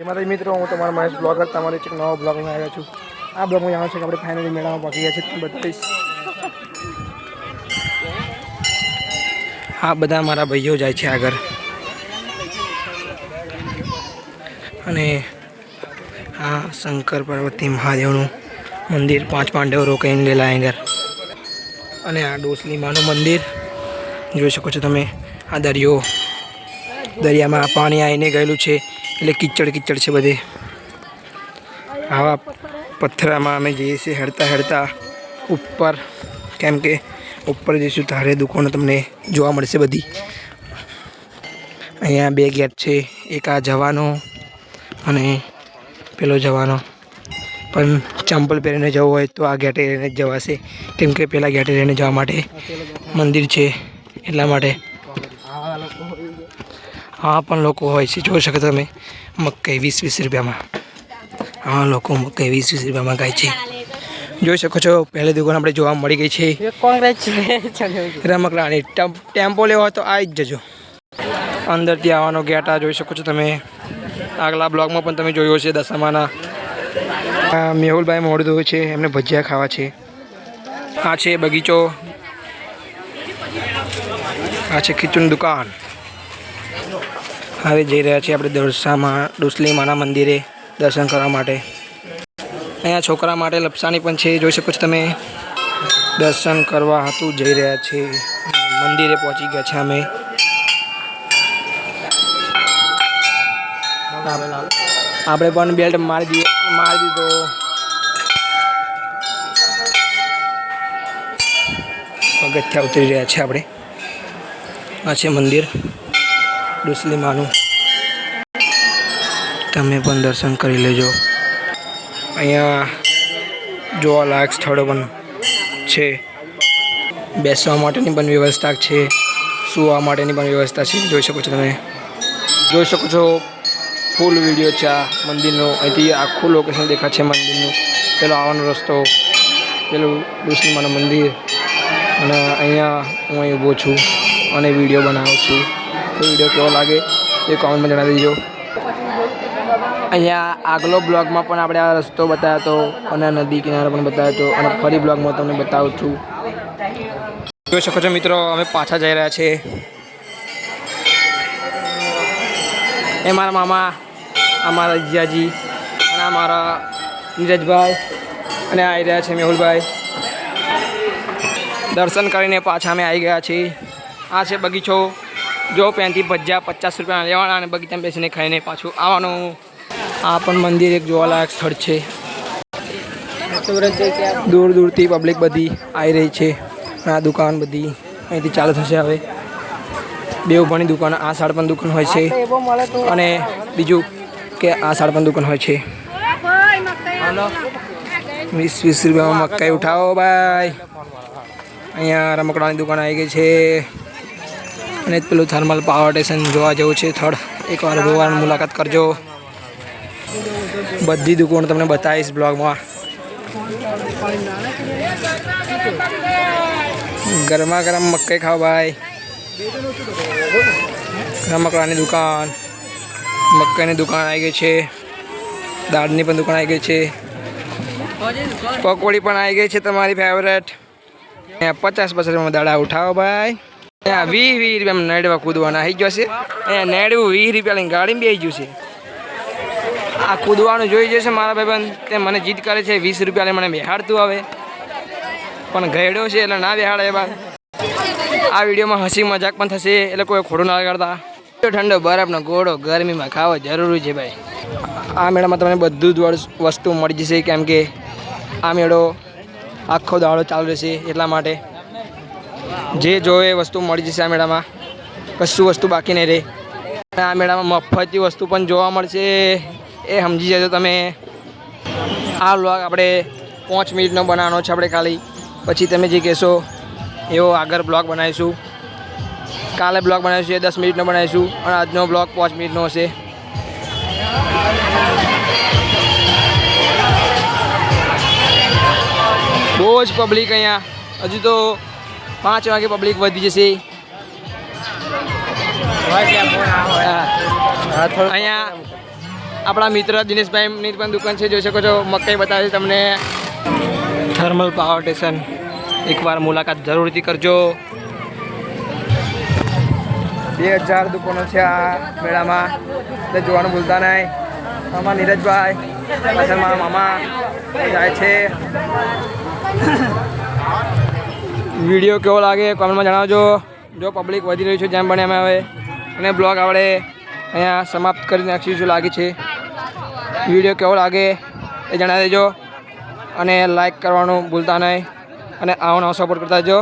એમાંથી મિત્રો, હું તમારા મહેશ બ્લોગર, તમારે એક નવો બ્લોગ લઈને આવ્યો છું. આ બ્લોગ હું જાણું છું કે આપણે ફાઇનલી મેળામાં પહોંચી ગયા છે બત્રીસ. આ બધા મારા ભાઈઓ જાય છે આગળ. અને આ શંકર પાર્વતી મહાદેવનું મંદિર પાંચ પાંડવ રોકાઈને લેલા આગળ. અને આ ડોસલીમાનું મંદિર, જોઈ શકો છો તમે, આ દરિયો, દરિયામાં પાણી આવીને ગયેલું છે. એટલે કિચડ કિચડ છે બધે. આવા પથ્થરામાં અમે જઈએ છીએ હેડતા હેડતા ઉપર. કેમ કે ઉપર જઈશું તારે દુકાનો તમને જોવા મળશે બધી. અહીંયા બે ગેટ છે, એક આ જવાનો અને પેલો જવાનો. પણ ચંપલ પહેરીને જવું હોય તો આ ગેટે રહીને જ જવાશે. કેમ કે પેલા ગેટે રહીને જવા માટે મંદિર છે એટલા માટે. હા પણ લોકો હોય છે. જોઈ શકો તમે મકાઈ વીસ વીસ રૂપિયામાં. હા લોકો મકાઈ વીસ વીસ રૂપિયામાં ગાય છે. જોઈ શકો છો પહેલી દુકાન આપણે જોવા મળી ગઈ છે. રમકડાની ટેમ્પો લેવો હોય તો આવી જ જજો. અંદરથી આવવાનો ગેટ આ જોઈ શકો છો તમે. આગલા બ્લોગમાં પણ તમે જોયો છે દશામાના. આ મેહુલભાઈ મોડું છે એમને ભજીયા ખાવા છે. આ છે બગીચો. આ છે ખીચુની દુકાન. હવે જઈ રહ્યા છીએ આપણે દરસામાં ડુસલી માના મંદિરે દર્શન કરવા માટે. અહીંયા છોકરા માટે લપસાની પણ છે, જોઈ શકો છો તમે. દર્શન કરવા હતું જઈ રહ્યા છે મંદિરે પહોંચી ગયા છે અમે. આપણે પણ બેલ્ટ મારી દઈએ મારી દીધો. પગથિયા ઉતરી રહ્યા છે આપણે. આ છે મંદિર. ડુસલી માનું તમે પણ દર્શન કરી લેજો. અહીંયા જોવાલાયક સ્થળો પણ છે. બેસવા માટેની પણ વ્યવસ્થા છે. સુવા માટેની પણ વ્યવસ્થા છે. જોઈ શકો છો તમે. જોઈ શકો છો ફૂલ વીડિયો છે આ મંદિરનો. અહીંથી આખું લોકેશન દેખાય છે મંદિરનું. પેલો આવવાનો રસ્તો, પેલું ડુસલીમાનું મંદિર. અને અહીંયા હું અહીં ઊભો છું અને વીડિયો બનાવું છું. વીડિયો કેવો લાગે એ કોમેન્ટમાં જણાવી દેજો. અહીંયા આગલો બ્લોગમાં પણ આપણે આ રસ્તો બતાવ્યો હતો અને નદી કિનારો પણ બતાવ્યો હતો અને ફરી બ્લોગમાં તમને બતાવું છું. જોઈ શકો છો મિત્રો, અમે પાછા જઈ રહ્યા છીએ. એ મારા મામા અમારા જીજાજી અને આ મારા નીરજભાઈ, અને આવી રહ્યા છે મેહુલભાઈ. દર્શન કરીને પાછા અમે આવી ગયા છીએ. આ છે બગીચો. જો પેનથી ભજીયા પચાસ રૂપિયાના લેવાના અને બગીચામાં બેસીને ખાઈને પાછું આવવાનું. આ પણ મંદિર એક જોવાલાયક સ્થળ છે. દૂર દૂરથી પબ્લિક બધી આવી રહી છે. આ દુકાન બધી અહીંથી ચાલુ થશે હવે. બેઉભાની દુકાન, આ સાઈડ પણ દુકાન હોય છે. અને બીજું કે આ સાઈડ પણ દુકાન હોય છે. વીસ વીસ રૂપિયામાં મકાઈ ઉઠાવો ભાઈ. અહીંયા રમકડાની દુકાન આવી ગઈ છે. અને પેલું થર્મલ પાવર સ્ટેશન જોવા જેવું છે થર્ડ એકવાર જોવાની મુલાકાત કરજો. બધી દુકાનો તમને બતાવીશ બ્લોગમાં. ગરમા ગરમ મકાઈ ખાઓ ભાઈ. રમકડાની દુકાન. મકાઈની દુકાન આવી ગઈ છે. દાળની પણ દુકાન આવી ગઈ છે. પકોડી પણ આવી ગઈ છે તમારી ફેવરેટ પચાસ પચાસ રૂપિયામાં દાડા ઉઠાવો ભાઈ. વીસ વીસ રૂપિયામાં નેડવા કૂદવાના આવી ગયો છે. અહીંયા નેડવું વીસ રૂપિયા લઈને બી આવી ગયું છે. આ કૂદવાનું જોઈ જશે મારા ભાઈબંધ. તે મને જીદ કરે છે, વીસ રૂપિયા મને બેહાડતું આવે. પણ ગયડો છે એટલે ના બેહાડે એવા આ વિડીયોમાં હસી મજાક પણ થશે, એટલે કોઈ ખોડું ના કરતા ઠંડો બરફનો ગોળો ગરમીમાં ખાવો જરૂરી છે ભાઈ. આ મેળામાં તમને બધું જ વસ્તુ મળી જશે, કેમ કે આ મેળો આખો દાડો ચાલુ રહેશે એટલા માટે. જે જોવે વસ્તુ મળી જશે આ મેળામાં. કશું વસ્તુ બાકી નહીં રહે. આ મેળામાં મફતની વસ્તુ પણ જોવા મળશે. એ સમજી જજો તમે. આ વ્લોગ આપણે પાંચ મિનિટનો બનાવવાનો છે આપણે ખાલી પછી તમે જે કહેશો, એવો આગળ બ્લોગ બનાવીશું. કાલે બ્લોગ બનાવીશું, એ દસ મિનિટનો બનાવીશું. અને આજનો બ્લોગ પાંચ મિનિટનો હશે. બહુ જ પબ્લિક અહીંયા. હજુ તો પાંચ વાગે પબ્લિક વધી જશે. હા. અહીંયા આપણા મિત્ર દિનેશભાઈની પણ દુકાન છે જોઈ શકો છો. મકાઈ બતાવે છે તમને. થર્મલ પાવર સ્ટેશન એકવાર મુલાકાત જરૂરથી કરજો. બે હજાર દુકાનો છે આ મેળામાં. એટલે જોવાનું ભૂલતા નહીં. મામા નીરજભાઈ પાછળ મારા મામા. જાય છે. વીડિયો કેવો લાગે કોમેન્ટમાં જણાવજો. જો પબ્લિક વધી રહ્યું છે જેમ બને એમ હવે અને બ્લોગ આપણે અહીંયા સમાપ્ત કરી નાખીશું શું લાગે છે. વીડિયો કેવો લાગે એ જણાવી દેજો. અને લાઈક કરવાનું ભૂલતા નહીં. અને આવો નવો સપોર્ટ કરતા જજો